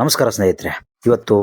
ನಮಸ್ಕಾರ ಸ್ನೇಹಿತರೆ. ಇವತ್ತು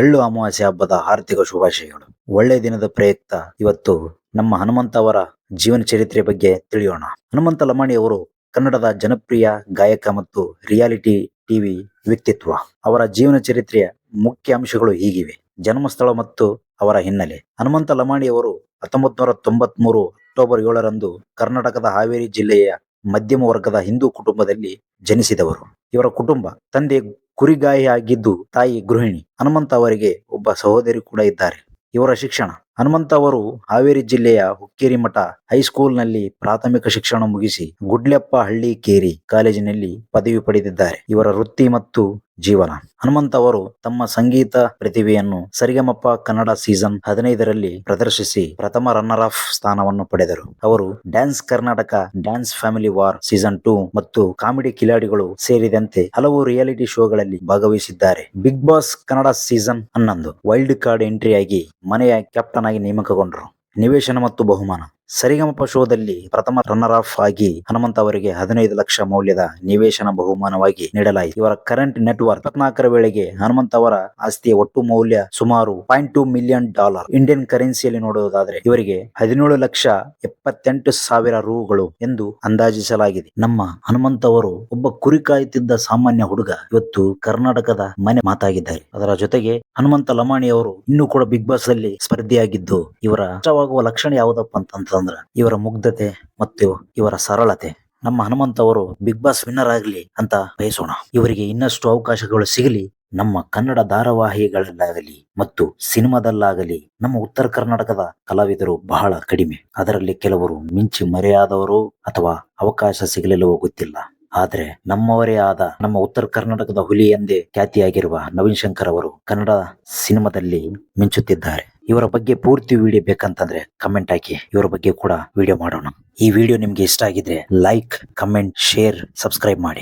ಎಳ್ಳು ಅಮಾವಾಸ್ಯೆ ಹಬ್ಬದ ಆರ್ಥಿಕ ಶುಭಾಶಯಗಳು. ಒಳ್ಳೆ ದಿನದ ಪ್ರಯುಕ್ತ ಇವತ್ತು ನಮ್ಮ ಹನುಮಂತ ಅವರ ಜೀವನ ಚರಿತ್ರೆ ಬಗ್ಗೆ ತಿಳಿಯೋಣ. ಹನುಮಂತ ಲಮಾಣಿ ಅವರು ಕನ್ನಡದ ಜನಪ್ರಿಯ ಗಾಯಕ ಮತ್ತು ರಿಯಾಲಿಟಿ ಟಿವಿ ವ್ಯಕ್ತಿತ್ವ. ಅವರ ಜೀವನ ಚರಿತ್ರೆಯ ಮುಖ್ಯ ಅಂಶಗಳು ಹೀಗಿವೆ. ಜನ್ಮಸ್ಥಳ ಮತ್ತು ಅವರ ಹಿನ್ನೆಲೆ. ಹನುಮಂತ ಲಮಾಣಿ ಅವರು ಹತ್ತೊಂಬತ್ ನೂರ ತೊಂಬತ್ ಮೂರು ಅಕ್ಟೋಬರ್ ಏಳರಂದು ಕರ್ನಾಟಕದ ಹಾವೇರಿ ಜಿಲ್ಲೆಯ ಮಧ್ಯಮ ವರ್ಗದ ಹಿಂದೂ ಕುಟುಂಬದಲ್ಲಿ ಜನಿಸಿದವರು. ಇವರ ಕುಟುಂಬ, ತಂದೆ ಕುರಿಗಾಯಿಯಾಗಿದ್ದು ತಾಯಿ ಗೃಹಿಣಿ ಹನುಮಂತ ಅವರಿಗೆ ಒಬ್ಬ ಸಹೋದರಿ ಕೂಡ ಇದ್ದಾರೆ. ಇವರ ಶಿಕ್ಷಣ. ಹನುಮಂತ ಅವರು ಹಾವೇರಿ ಜಿಲ್ಲೆಯ ಹುಕ್ಕೇರಿ ಮಠ ಹೈಸ್ಕೂಲ್ನಲ್ಲಿ ಪ್ರಾಥಮಿಕ ಶಿಕ್ಷಣ ಮುಗಿಸಿ ಗುಡ್ಲೆಪ್ಪ ಹಳ್ಳಿ ಕೇರಿ ಕಾಲೇಜಿನಲ್ಲಿ ಪದವಿ ಪಡೆದಿದ್ದಾರೆ. ಇವರ ವೃತ್ತಿ ಮತ್ತು ಜೀವನ. ಹನುಮಂತ ಅವರು ತಮ್ಮ ಸಂಗೀತ ಪ್ರತಿಭೆಯನ್ನು ಸರಿಗಮಪ್ಪ ಕನ್ನಡ ಸೀಸನ್ ಹದಿನೈದರಲ್ಲಿ ಪ್ರದರ್ಶಿಸಿ ಪ್ರಥಮ ರನ್ನರ್ ಆಫ್ ಸ್ಥಾನವನ್ನು ಪಡೆದರು. ಅವರು dance Karnataka dance family war season two ಮತ್ತು ಕಾಮಿಡಿ ಕಿಲಾಡಿಗಳು ಸೇರಿದಂತೆ ಹಲವು ರಿಯಾಲಿಟಿ ಶೋಗಳಲ್ಲಿ ಭಾಗವಹಿಸಿದ್ದಾರೆ. ಬಿಗ್ ಬಾಸ್ ಕನ್ನಡ ಸೀಸನ್ ಹನ್ನೊಂದು. ವೈಲ್ಡ್ ಕಾರ್ಡ್ ಎಂಟ್ರಿಯಾಗಿ ಮನೆಯ ಕ್ಯಾಪ್ಟನ್ ಆಗಿ ನೇಮಕಗೊಂಡರು. ನಿವೇಶನ ಮತ್ತು ಬಹುಮಾನ. ಸರಿಗಮಪ ಶೋದಲ್ಲಿ ಪ್ರಥಮ ರನ್ನರ್ ಆಫ್ ಆಗಿ ಹನುಮಂತ ಅವರಿಗೆ ಹದಿನೈದು ಲಕ್ಷ ಮೌಲ್ಯದ ನಿವೇಶನ ಬಹುಮಾನವಾಗಿ ನೀಡಲಾಯಿತು. ಇವರ ಕರೆಂಟ್ ನೆಟ್ವರ್ಕ್ ಇಪ್ಪತ್ನಾಲ್ಕರ ವೇಳೆಗೆ ಹನುಮಂತ ಅವರ ಆಸ್ತಿಯ ಒಟ್ಟು ಮೌಲ್ಯ ಸುಮಾರು point two million dollar Indian ಕರೆನ್ಸಿಯಲ್ಲಿ ನೋಡುವುದಾದ್ರೆ ಇವರಿಗೆ ಹದಿನೇಳು ಲಕ್ಷ ಎಪ್ಪತ್ತೆಂಟು ಸಾವಿರ ರೂಗಳು ಎಂದು ಅಂದಾಜಿಸಲಾಗಿದೆ. ನಮ್ಮ ಹನುಮಂತ ಅವರು ಒಬ್ಬ ಕುರಿ ಕಾಯುತ್ತಿದ್ದ ಸಾಮಾನ್ಯ ಹುಡುಗ ಇವತ್ತು ಕರ್ನಾಟಕದ ಮನೆ ಮಾತಾಗಿದ್ದಾರೆ. ಅದರ ಜೊತೆಗೆ ಹನುಮಂತ ಲಮಾಣಿ ಅವರು ಇನ್ನೂ ಕೂಡ ಬಿಗ್ ಬಾಸ್ ಅಲ್ಲಿ ಸ್ಪರ್ಧೆಯಾಗಿದ್ದು ಇವರ ಇಷ್ಟವಾಗುವ ಲಕ್ಷಣ ಯಾವುದಪ್ಪ ಅಂತಂದ್ರ ಇವರ ಮುಗ್ಧತೆ ಮತ್ತು ಇವರ ಸರಳತೆ. ನಮ್ಮ ಹನುಮಂತ ಅವರು ಬಿಗ್ ಬಾಸ್ ವಿನ್ನರ್ ಆಗಲಿ ಅಂತ ಬಯಸೋಣ. ಇವರಿಗೆ ಇನ್ನಷ್ಟು ಅವಕಾಶಗಳು ಸಿಗಲಿ, ನಮ್ಮ ಕನ್ನಡ ಧಾರಾವಾಹಿಗಳಲ್ಲಾಗಲಿ ಮತ್ತು ಸಿನಿಮಾದಲ್ಲಾಗಲಿ ನಮ್ಮ ಉತ್ತರ ಕರ್ನಾಟಕದ ಕಲಾವಿದರು ಬಹಳ ಕಡಿಮೆ. ಅದರಲ್ಲಿ ಕೆಲವರು ಮಿಂಚಿ ಮರೆಯಾದವರು ಅಥವಾ ಅವಕಾಶ ಸಿಗಲಿಲ್ಲವೋ ಗೊತ್ತಿಲ್ಲ. ಆದರೆ ನಮ್ಮವರೇ ಆದ ನಮ್ಮ ಉತ್ತರ ಕರ್ನಾಟಕದ ಹುಲಿ ಎಂದೇ ಖ್ಯಾತಿಯಾಗಿರುವ ನವೀನ್ ಶಂಕರ್ ಅವರು ಕನ್ನಡ ಸಿನಿಮಾದಲ್ಲಿ ಮಿಂಚುತ್ತಿದ್ದಾರೆ. ಇವರ ಬಗ್ಗೆ ಪೂರ್ತಿ ವಿಡಿಯೋ ಬೇಕಂತಂದ್ರೆ ಕಮೆಂಟ್ ಹಾಕಿ. ಇವರ ಬಗ್ಗೆ ಕೂಡ ವಿಡಿಯೋ ಮಾಡೋಣ. ಈ ವಿಡಿಯೋ ನಿಮ್ಗೆ ಇಷ್ಟ ಆಗಿದ್ರೆ ಲೈಕ್ ಕಮೆಂಟ್ ಶೇರ್ ಸಬ್ಸ್ಕ್ರೈಬ್ ಮಾಡಿ.